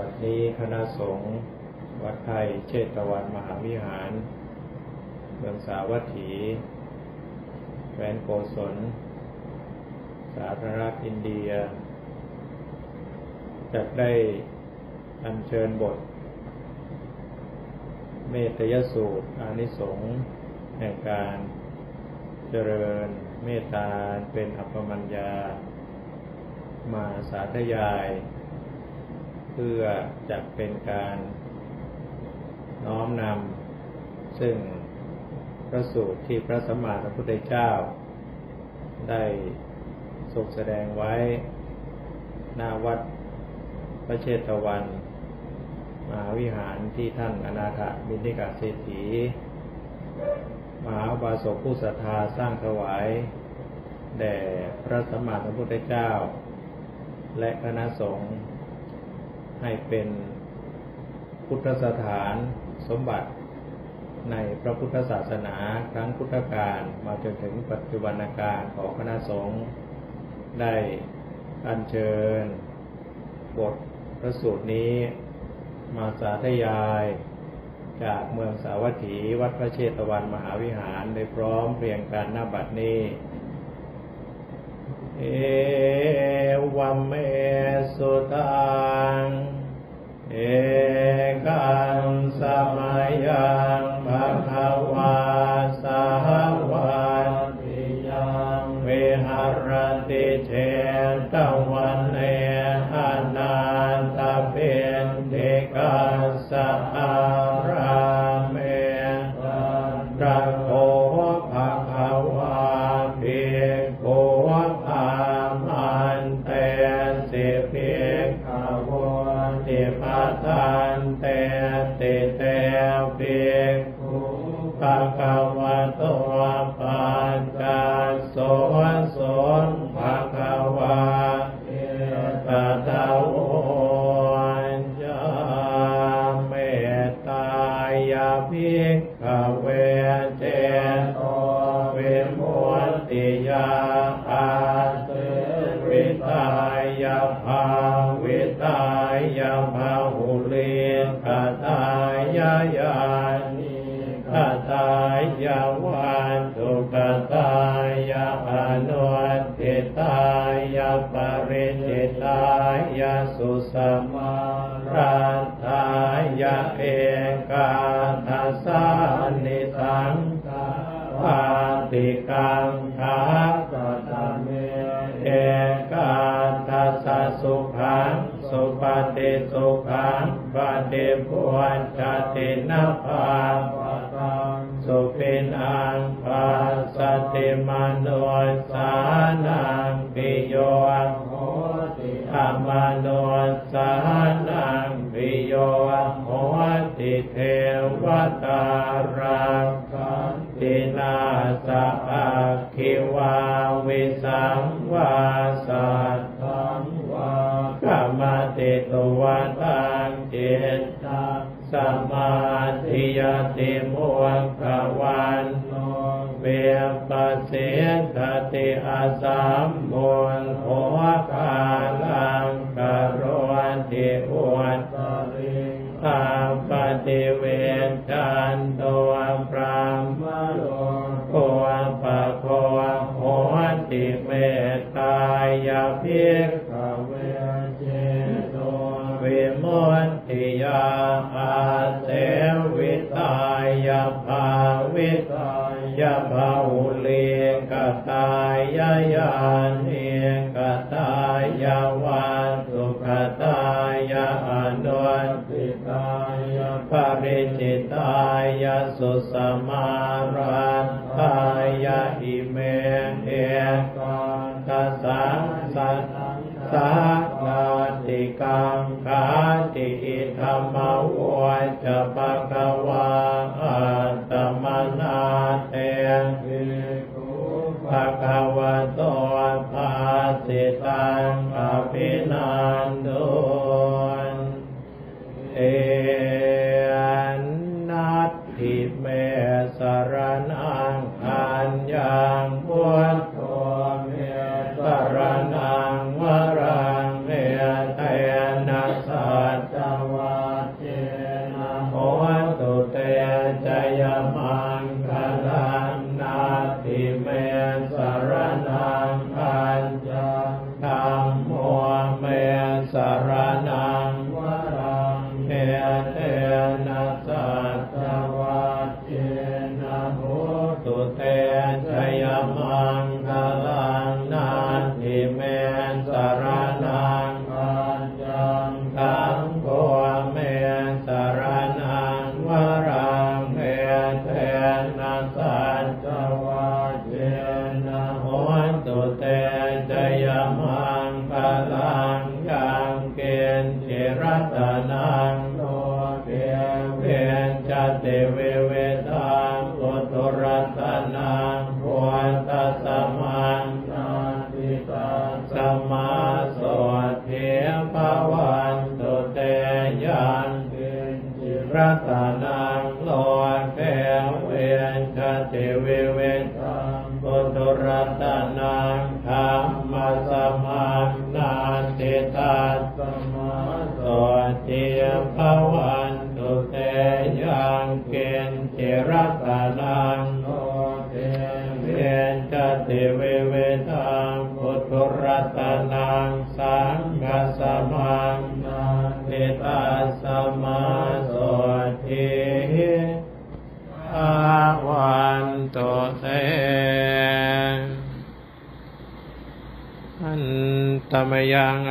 บัดนี้คณะสงฆ์วัดไทยเชตวันมหาวิหาร เมืองสาวัตถีแคว้นโกศล สาธารณรัฐอินเดียจะได้อัญเชิญบท เมตยสูตร อานิสงส์แห่งการเจริญเมตตาเป็นอัปปมัญญา มาสาธยาย พื่อจะเป็นการน้อมนำซึ่งพระสูตรที่พระสัมมาสัมพุทธเจ้า ได้ทรงแสดงไว้หน้าวัดพระเชตวัน มหาวิหารที่ท่านอนาถบินิกาเศรษฐีมหาบาสกผู้ศรัทธาสร้างถวาย แด่พระสัมมาสัมพุทธเจ้า และคณะสงฆ์ ให้เป็นพุทธสถานสมบัติในพระพุทธศาสนาครั้งพุทธกาลมาจนถึงปัจจุบันการของคณะสงฆ์ได้อัญเชิญบทพระสูตรนี้มาสาธยาย จากเมืองสาวัตถีวัดพระเชตวันมหาวิหารได้พร้อมเพรียงการหน้าบัดนี้ เอ รติเชตวันเนอนันตเปนเดกัสสะอาราเมตระโคภะคะวาภิกขุอามันเตสิภิกขวติปัฏฐานเตติเตภิกขุภะคะวะโตปัญจ กเวเจโตวิมุตติยาอาเตวิตายาภาวิตายาภาหุลิกตายายานิกตายาวันตุกตายาอนุติตายาปริจิตายาสุสมารัตตายาเอกา ปฏิปวันจตินาภาปตังสุปินังภาสติมโนสานังปิโยโหติธรรมโนสานังปิโยโหติเทวตารังกันตินาสะอาคิวา ธิยติมุขภวันโนเวปเสตติอาสัมมุนโหกาลังกโรติอวตตริงอาปฏิเวทันตัวพระมโลโคปะโคโหติเมตตายาภิกขเวเจโตวิมุตติยาอา ยาวันตุขตายะอนุติตายะปริจิตายะสุสมารันตายะอิเมเอกา ทิเมสรนังอันยังพุทโธเมสรนังวรังเมเทนะสัจวะเจนะโหตุเตจยมังคลังนาทิเมสรนังอันญังธัมโมเมสรนังว เยัญชติวิเวตังปุตุรัตนังธรรมสมานาติตัสัมมาสวัสดีภวันตุเตยังเกณฑิรัตนังโนเตเวนชติวิเวตังปุตุรัตนังสังฆสมังนาติตัสัมมา mayang